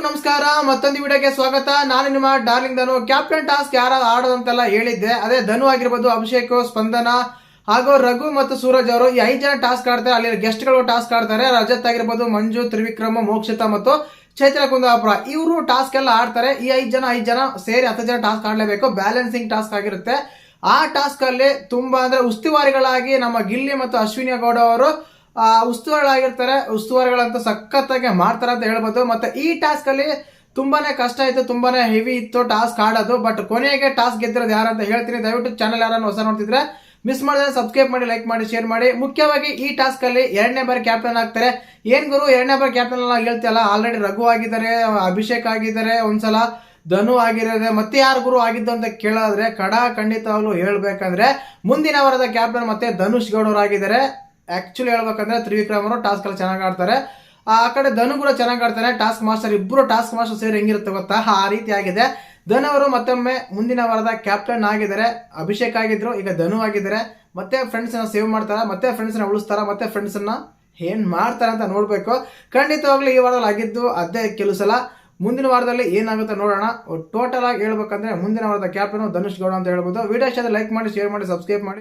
ಎಲ್ರಿಗೂ ನಮಸ್ಕಾರ, ಮತ್ತೊಂದು ವಿಡಿಯೋಗೆ ಸ್ವಾಗತ. ನಾನು ನಿಮ್ಮ ಡಾರ್ಲಿಂಗ್ ಧನು. ಕ್ಯಾಪ್ಟನ್ ಟಾಸ್ಕ್ ಯಾರು ಆಡೋದಂತೆಲ್ಲ ಹೇಳಿದ್ದೆ. ಅದೇ ಧನು ಆಗಿರ್ಬೋದು, ಅಭಿಷೇಕ್, ಸ್ಪಂದನ ಹಾಗೂ ರಘು ಮತ್ತು ಸೂರಜ್ ಅವರು ಈ ಐದು ಜನ ಟಾಸ್ಕ್ ಆಡ್ತಾರೆ. ಅಲ್ಲಿ ಗೆಸ್ಟ್ಗಳು ಟಾಸ್ಕ್ ಆಡ್ತಾರೆ. ರಜತ್ ಆಗಿರ್ಬೋದು, ಮಂಜು, ತ್ರಿವಿಕ್ರಮ, ಮೋಕ್ಷಿತ ಮತ್ತು ಚೈತ್ರ ಕುಂದಾಪುರ. ಇವರು ಟಾಸ್ಕ್ ಎಲ್ಲ ಆಡ್ತಾರೆ. ಈ ಐದು ಜನ ಐದು ಜನ ಸೇರಿ ಹತ್ತು ಜನ ಟಾಸ್ಕ್ ಆಡಲೇಬೇಕು. ಬ್ಯಾಲೆನ್ಸಿಂಗ್ ಟಾಸ್ಕ್ ಆಗಿರುತ್ತೆ. ಆ ಟಾಸ್ಕ್ ಅಲ್ಲಿ ತುಂಬಾ ಅಂದ್ರೆ ಉಸ್ತುವಾರಿಗಳಾಗಿ ನಮ್ಮ ಗಿಲ್ಲಿ ಮತ್ತು ಅಶ್ವಿನಿ ಗೌಡ ಅವರು ಉಸ್ತುವಾರಿಗಳಾಗಿರ್ತಾರೆ, ಉಸ್ತುವಾರಿಗಳಂತ ಸಖತ್ತಾಗಿ ಮಾಡ್ತಾರೆ ಅಂತ ಹೇಳ್ಬೋದು. ಮತ್ತೆ ಈ ಟಾಸ್ಕ್ ಅಲ್ಲಿ ತುಂಬಾನೇ ಕಷ್ಟ ಇತ್ತು ತುಂಬಾನೇ ಹೆವಿ ಇತ್ತು ಟಾಸ್ಕ್ ಆಡೋದು. ಬಟ್ ಕೊನೆಗೆ ಟಾಸ್ಕ್ ಗೆದ್ದಿರೋದು ಯಾರಂತ ಹೇಳ್ತೀನಿ. ದಯವಿಟ್ಟು ಚಾನಲ್ ಯಾರನ್ನು ಹೊಸ ನೋಡ್ತಿದ್ರೆ ಮಿಸ್ ಮಾಡಿದ್ರೆ ಸಬ್ಸ್ಕ್ರೈಬ್ ಮಾಡಿ ಲೈಕ್ ಮಾಡಿ ಶೇರ್ ಮಾಡಿ. ಮುಖ್ಯವಾಗಿ ಈ ಟಾಸ್ಕ್ ಅಲ್ಲಿ ಎರಡನೇ ಬಾರಿ ಕ್ಯಾಪ್ಟನ್ ಆಗ್ತಾರೆ. ಏನ್ ಗುರು, ಎರಡನೇ ಬಾರಿ ಕ್ಯಾಪ್ಟನ್ ಎಲ್ಲ ಹೇಳ್ತಿಯಲ್ಲ ಆಲ್ರೆಡಿ ರಘು ಆಗಿದ್ದಾರೆ, ಅಭಿಷೇಕ್ ಆಗಿದ್ದಾರೆ, ಒಂದ್ಸಲ ಧನು ಆಗಿರೋದೆ ಮತ್ತೆ ಯಾರು ಗುರು ಆಗಿದ್ದು ಅಂತ ಕೇಳಿದ್ರೆ ಕಡ ಖಂಡಿತವಾಗ್ಲೂ ಹೇಳ್ಬೇಕಂದ್ರೆ ಮುಂದಿನ ವಾರದ ಕ್ಯಾಪ್ಟನ್ ಮತ್ತೆ ಧನುಷ್ ಗೌಡ್ ಆಕ್ಚುಲಿ ಹೇಳ್ಬೇಕಂದ್ರೆ ತ್ರಿವಿಕ್ರಮ್ ಅವರು ಟಾಸ್ಕ್ ಎಲ್ಲ ಚೆನ್ನಾಗಿ ಆಡ್ತಾರೆ. ಆ ಕಡೆ ಧನು ಕೂಡ ಚೆನ್ನಾಗಿ ಆಡ್ತಾರೆ ಟಾಸ್ಕ್ ಮಾಸ್ಟರ್ ಇಬ್ಬರು ಟಾಸ್ಕ್ ಮಾಸ್ಟರ್ ಸೇರಿ ಹೆಂಗಿರುತ್ತೆ ಗೊತ್ತಾ? ಆ ರೀತಿ ಆಗಿದೆ. ಧನು ಅವರು ಮತ್ತೊಮ್ಮೆ ಮುಂದಿನ ವಾರದ ಕ್ಯಾಪ್ಟನ್ ಆಗಿದ್ದಾರೆ. ಅಭಿಷೇಕ್ ಆಗಿದ್ರು, ಈಗ ಧನು ಆಗಿದ್ದಾರೆ. ಮತ್ತೆ ಫ್ರೆಂಡ್ಸ್ನ ಸೇವ್ ಮಾಡ್ತಾರೆ? ಮತ್ತೆ ಫ್ರೆಂಡ್ಸ್ ಉಳಿಸ್ತಾರೆ? ಮತ್ತೆ ಫ್ರೆಂಡ್ಸ್ನ ಏನ್ ಮಾಡ್ತಾರೆ ಅಂತ ನೋಡ್ಬೇಕು. ಖಂಡಿತವಾಗ್ಲೂ ಈ ವಾರದಲ್ಲಿ ಆಗಿದ್ದು ಅದೇ ಕೆಲವು ಸಲ. ಮುಂದಿನ ವಾರದಲ್ಲಿ ಏನಾಗುತ್ತೆ ನೋಡೋಣ. ಟೋಟಲ್ ಆಗಿ ಹೇಳ್ಬೇಕಂದ್ರೆ ಮುಂದಿನ ವಾರದ ಕ್ಯಾಪ್ಟನ್ ಧನುಷ್ ಗೌಡ ಅಂತ ಹೇಳ್ಬೋದು. ವಿಡಿಯೋ ಇಷ್ಟ ಲೈಕ್ ಮಾಡಿ ಶೇರ್ ಮಾಡಿ ಸಬ್ಸ್ಕ್ರೈಬ್ ಮಾಡಿ.